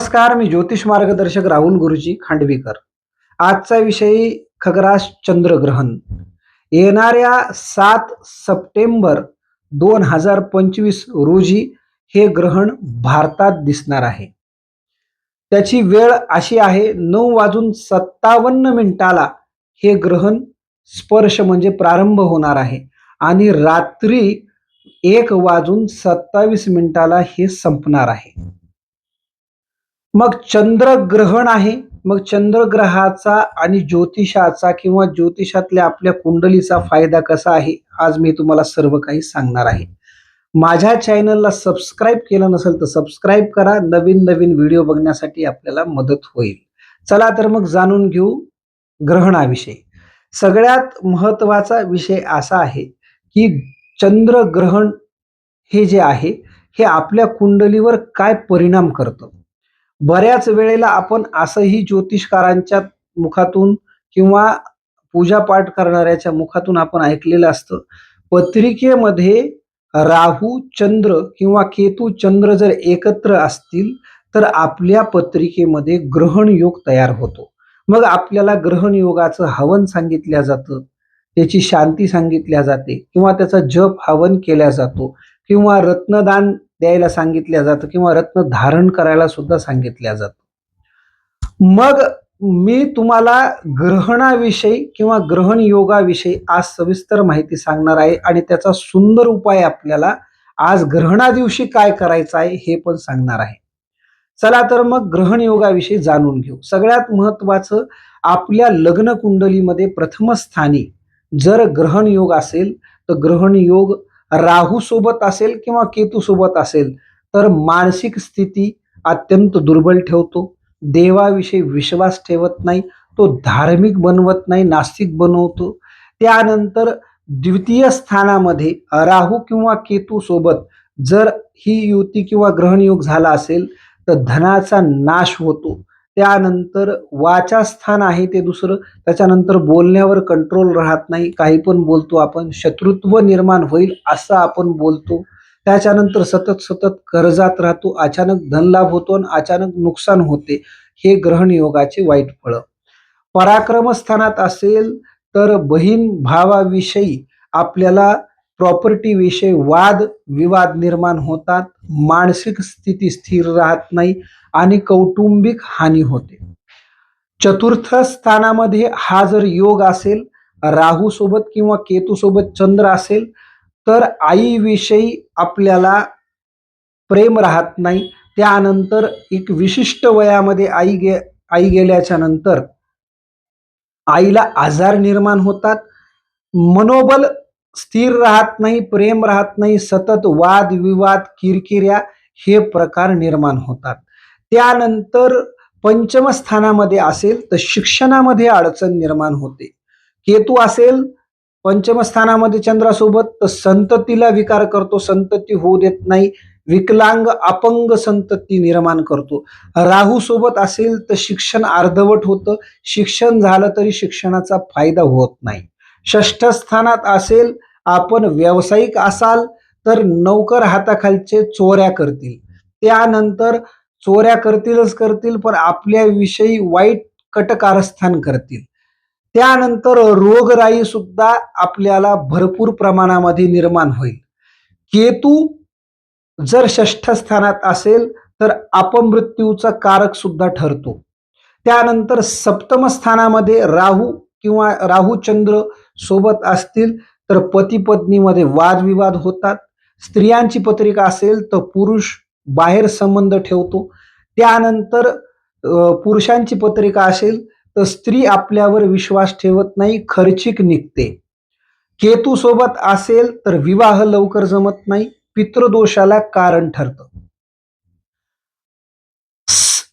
नमस्कार मी ज्योतिष मार्गदर्शक राहुल गुरुजी खांडवीकर. आजचा विषय खगरास चंद्रग्रहण. येणाऱ्या सात सप्टेंबर दोन हजार पंचवीस रोजी हे ग्रहण भारतात दिसणार आहे. त्याची वेळ अशी आहे नऊ वाजून सत्तावन्न मिनिटाला हे ग्रहण स्पर्श म्हणजे प्रारंभ होणार आहे आणि रात्री एक वाजून सत्तावीस मिनिटाला हे संपणार आहे. मग चंद्रग्रहण आहे. मग चंद्रग्रहाचा आणि ज्योतिषाचा किंवा ज्योतिषातल्या आपल्या कुंडलीचा फायदा कसा आहे आज मी तुम्हाला सर्व काही सांगणार आहे. माझ्या चॅनलला सबस्क्राईब केलं नसेल तर सबस्क्राईब करा. नवीन नवीन व्हिडिओ बघण्यासाठी आपल्याला मदत होईल. चला तर मग जाणून घेऊ ग्रहणाविषयी. सगळ्यात महत्त्वाचा विषय असा आहे की चंद्रग्रहण हे जे आहे हे आपल्या कुंडलीवर काय परिणाम करतं? बऱ्याच वेळेला आपण असंही ज्योतिषकारांच्या मुखातून किंवा पूजापाठ करणाऱ्याच्या मुखातून आपण ऐकलेलं असतं. पत्रिकेमध्ये राहू चंद्र किंवा केतू चंद्र जर एकत्र असतील तर आपल्या पत्रिकेमध्ये ग्रहण योग तयार होतो. मग आपल्याला ग्रहण योगाचं हवन सांगितल्या जातं त्याची शांती सांगितल्या जाते किंवा त्याचा जप हवन केला जातो किंवा रत्नदान द्यायला सांगितल्या जातं किंवा रत्न धारण करायला सुद्धा सांगितल्या जातं. मग मी तुम्हाला ग्रहणाविषयी किंवा ग्रहण योगाविषयी आज सविस्तर माहिती सांगणार आहे आणि त्याचा सुंदर उपाय आपल्याला आज ग्रहणा दिवशी काय करायचं आहे हे पण सांगणार आहे. चला तर मग ग्रहण योगाविषयी जाणून घेऊ. सगळ्यात महत्वाचं आपल्या लग्न कुंडलीमध्ये प्रथम स्थानी जर ग्रहण योग असेल तर ग्रहण योग राहू सोबत असेल किंवा केतू सोबत असेल तर मानसिक स्थिती अत्यंत दुर्बल ठेवतो. देवाविषयी विश्वास ठेवत नाही तो धार्मिक बनवत नाही नास्तिक बनवतो. त्यानंतर द्वितीय स्थानामध्ये राहू किंवा केतू सोबत जर ही युती किंवा ग्रहणयोग झाला असेल तर धनाचा नाश होतो. त्यानंतर वाचास्थान आहे ते दुसरं. त्याच्यानंतर बोलण्यावर कंट्रोल राहत नाही. काही पण बोलतो आपण शत्रुत्व निर्माण होईल असं आपण बोलतो. त्याच्यानंतर सतत सतत कर्जात राहतो. अचानक धनलाभ होतो आणि अचानक नुकसान होते. हे ग्रहण योगाचे वाईट फळं. पराक्रमस्थानात असेल तर बहीण भावाविषयी आपल्याला प्रॉपर्टीविषयी वाद विवाद निर्माण होतात मानसिक स्थिती स्थिर राहत नाही आणि कौटुंबिक हानी होते. चतुर्थ स्थानामध्ये हा जर योग असेल राहू सोबत किंवा केतू सोबत चंद्र असेल तर आईविषयी आपल्याला प्रेम राहत नाही. त्यानंतर एक विशिष्ट वयामध्ये आई गे आई गेल्याच्यानंतर आईला आजार निर्माण होतात. मनोबल स्थिर राहत नाही प्रेम राहत नाही सतत वाद विवाद किरकिऱ्या हे प्रकार निर्माण होतात. त्यानंतर पंचमस्थानामध्ये असेल तर शिक्षणामध्ये अडचण निर्माण होते. केतू असेल पंचमस्थानामध्ये चंद्रासोबत तर संततीला विकार करतो संतती होऊ देत नाही. विकलांग अपंग संतती निर्माण करतो. राहू सोबत असेल तर शिक्षण अर्धवट होतं. शिक्षण झालं तरी शिक्षणाचा फायदा होत नाही. षष्ठ स्थानात असेल आपण व्यावसायिक असाल तर नौकर हाताखालचे चोऱ्या करतील. त्यानंतर चोऱ्या करतीलच करतील पण आपल्याविषयी वाईट कटकारस्थान करतील. त्यानंतर रोगराई सुद्धा आपल्याला भरपूर प्रमाणामध्ये निर्माण होईल. केतू जर षष्ठ स्थानात असेल तर अपमृत्यूचा कारक सुद्धा ठरतो. त्यानंतर सप्तम स्थानामध्ये राहू किंवा राहू चंद्र सोबत असतील तर पती पत्नीमध्ये वादविवाद होतात. स्त्रियांची पत्रिका असेल तर पुरुष बाहेर संबंध ठेवतो. त्यानंतर पुरुषांची पत्रिका असेल तर स्त्री आपल्यावर विश्वास ठेवत नाही खर्चिक निघते. केतू सोबत असेल तर विवाह लवकर जमत नाही पितृदोषाला कारण ठरतं.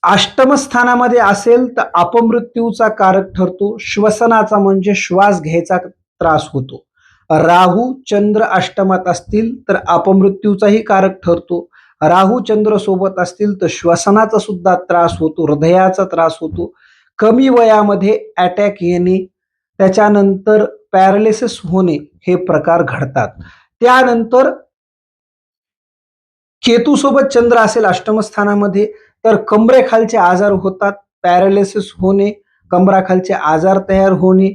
अष्टमस्थानामध्ये असेल तर अपमृत्यूचा कारक ठरतो श्वसनाचा म्हणजे श्वास घ्यायचा त्रास होतो. राहू चंद्र अष्टमात असतील तर अपमृत्यूचाही कारक ठरतो. राहू चंद्र सोबत असतील तर श्वसनाचा सुद्धा त्रास होतो हृदयाचा त्रास होतो. कमी वयामध्ये अटॅक येणे त्याच्यानंतर पॅरालिसिस होणे हे प्रकार घडतात. त्यानंतर केतू सोबत चंद्र असेल अष्टमस्थानामध्ये तर कमरेखालचे आजार होतात पॅरालिसिस होणे कमराखालचे आजार तयार होणे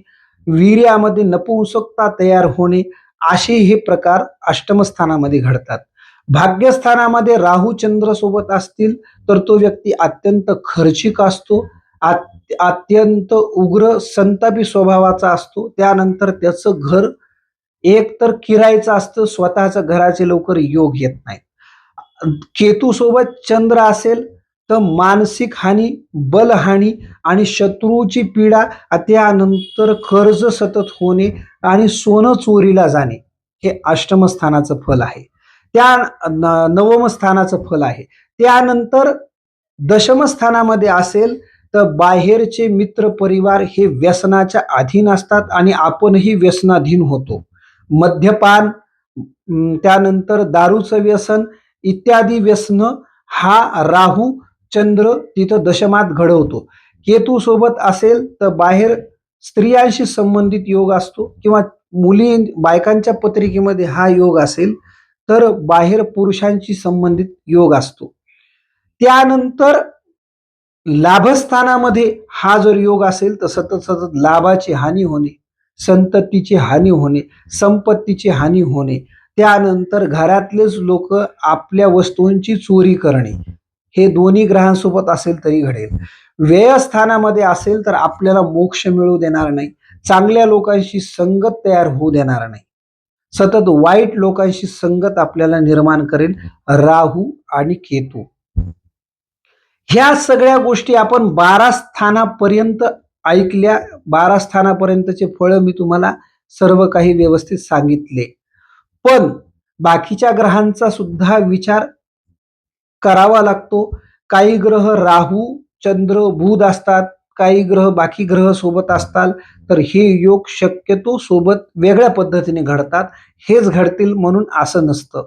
वीर्यामध्ये नपुंसकता तयार होणे असे हे प्रकार अष्टमस्थानामध्ये घडतात. भाग्यस्थानामध्ये राहू चंद्र सोबत असतील तर तो व्यक्ती अत्यंत खर्चिक असतो अत्यंत उग्र संतापी स्वभावाचा असतो त्यानंतर त्याचं घर एक तर किरायचं असतं स्वतःच्या घराचे लवकर योग येत नाहीत. केतू सोबत चंद्र असेल तर मानसिक हानी बलहानी आणि शत्रूची पीडा त्यानंतर कर्ज सतत होणे आणि सोनं चोरीला जाणे हे अष्टमस्थानाचं फल आहे. त्या न- नवम स्थानाचं फल आहे. त्यानंतर दशमस्थानामध्ये असेल तर बाहेरचे मित्र परिवार हे व्यसनाच्या अधीन असतात आणि आपणही व्यसनाधीन होतो. मद्यपान त्यानंतर दारूचं व्यसन इत्यादी व्यसन हा राहू चंद्र तिथं दशमात घडवतो. केतू सोबत असेल तर बाहेर स्त्रियांशी संबंधित योग असतो किंवा मुली बायकांच्या पत्रिकेमध्ये हा योग असेल तर बाहेर पुरुषांशी संबंधित योग असतो. त्यानंतर लाभस्थानामध्ये हा जर योग असेल तर सतत सतत लाभाची हानी होणे संततीची हानी होणे संपत्तीची हानी होणे त्यानंतर घरातलेच लोक आपल्या वस्तूंची चोरी करणे हे दोन्ही ग्रहांसोबत असेल तरी घडेल. व्ययस्थानामध्ये असेल तर आपल्याला मोक्ष मिळू देणार नाही. चांगल्या लोकांशी संगत तयार होऊ देणार नाही. सतत वाईट लोकांशी संगत आपल्याला निर्माण करेल राहू आणि केतू. ह्या सगळ्या गोष्टी आपण बारा स्थानापर्यंत ऐकल्या बारा स्थानापर्यंतचे फळ मी तुम्हाला सर्व काही व्यवस्थित सांगितले. पण बाकीच्या ग्रहांचा सुद्धा विचार करावा लागतो. काही ग्रह राहू चंद्र बुध असतात. काही ग्रह बाकी ग्रह सोबत असतात तर हे योग शक्यतो सोबत वेगळ्या पद्धतीने घडतात. हेच घडतील म्हणून असं नसतं.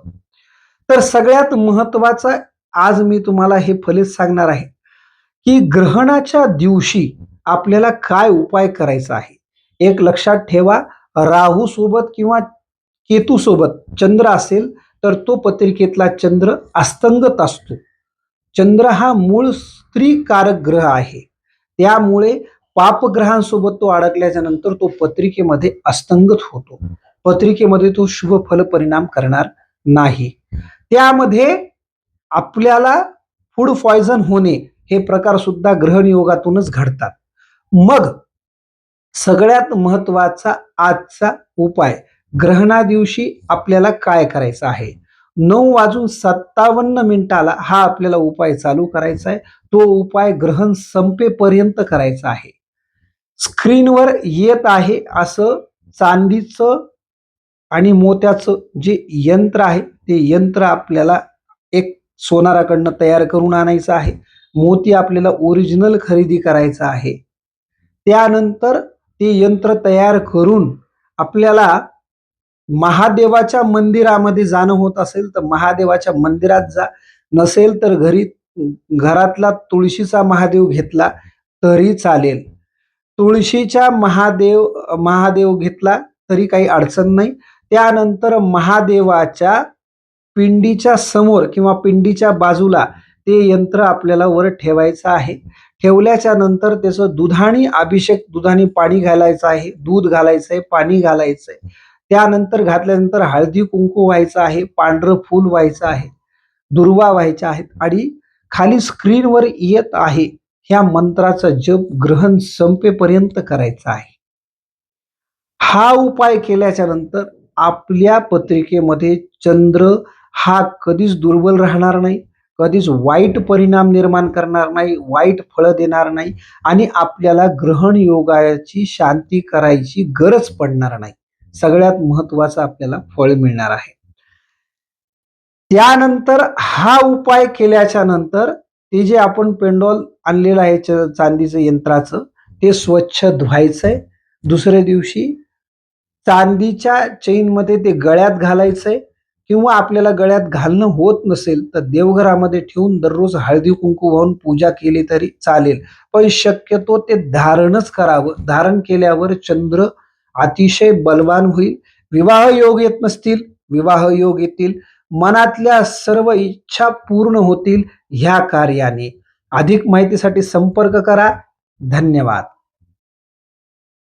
तर सगळ्यात महत्वाचं आज मी तुम्हाला हे फलित सांगणार आहे की ग्रहणाच्या दिवशी आपल्याला काय उपाय करायचा आहे? एक लक्षात ठेवा राहू सोबत किंवा केतू सोबत चंद्र असेल तर तो पत्रिकेतला चंद्र अस्तंगत असतो. चंद्र हा मूळ स्त्रीकारक ग्रह आहे. त्यामुळे पापग्रहांसोबत तो अडकल्याच्या नंतर तो पत्रिकेमध्ये अस्तंगत होतो. पत्रिकेमध्ये तो शुभ फल परिणाम करणार नाही. त्यामध्ये आपल्याला फूड पॉयझन होणे हे प्रकार सुद्धा ग्रहणयोगातूनच घडतात. मग सगळ्यात महत्त्वाचा आजचा उपाय ग्रहणा दिवशी आपल्याला काय करायचं आहे? नऊ वाजून सत्तावन्न मिनिटाला हा आपल्याला उपाय चालू करायचा आहे. तो उपाय ग्रहण संपेपर्यंत करायचा आहे. स्क्रीनवर येत आहे असं चांदीचं आणि मोत्याचं जे यंत्र आहे ते यंत्र आपल्याला एक सोनाराकडनं तयार करून आणायचं आहे. मोती आपल्याला ओरिजिनल खरेदी करायचं आहे. त्यानंतर ते यंत्र तयार करून आपल्याला महादेवाच्या मंदिरामध्ये जाणं होत असेल तर महादेवाच्या मंदिरात जा. नसेल तर घरी घरातला तुळशीचा महादेव घेतला तरी चालेल. तुळशीच्या महादेव महादेव घेतला तरी काही अडचण नाही. त्यानंतर महादेवाच्या पिंडीच्या समोर किंवा पिंडीच्या बाजूला ते यंत्र आपल्याला वर ठेवायचं आहे. ठेवल्याच्या नंतर त्याचं दुधाणी अभिषेक दुधाने पाणी घालायचं आहे. दूध घालायचं आहे पाणी घालायचं आहे त्यानंतर घातल्यानंतर हळदी कुंकू व्हायचं आहे पांढरं फूल व्हायचं आहे दुर्वा व्हायच्या आहेत आणि खाली स्क्रीनवर येत आहे. ह्या मंत्राचा जप ग्रहण संपेपर्यंत करायचा आहे. हा उपाय केल्याच्यानंतर आपल्या पत्रिकेमध्ये चंद्र हा कधीच दुर्बल राहणार नाही कधीच वाईट परिणाम निर्माण करणार नाही वाईट फळं देणार नाही आणि आपल्याला ग्रहण योगाची शांती करायची गरज पडणार नाही. सगळ्यात महत्वाचं आपल्याला फळ मिळणार आहे. त्यानंतर हा उपाय केल्याच्यानंतर ते जे आपण पेंडॉल आणलेलं आहे च- चांदीचं यंत्राचं ते स्वच्छ धुवायचंय. दुसऱ्या दिवशी चांदीच्या चेनमध्ये ते गळ्यात घालायचंय किंवा आपल्याला गळ्यात घालणं होत नसेल तर देवघरामध्ये ठेवून दररोज हळदी कुंकू वाहून पूजा केली तरी चालेल. पण शक्यतो ते धारणच करावं. धारण केल्यावर चंद्र अतिशय बलवान होईल. विवाह योग येत नसतील विवाह योग येतील. मनातल्या सर्व इच्छा पूर्ण होतील ह्या कार्याने. अधिक माहितीसाठी संपर्क करा. धन्यवाद.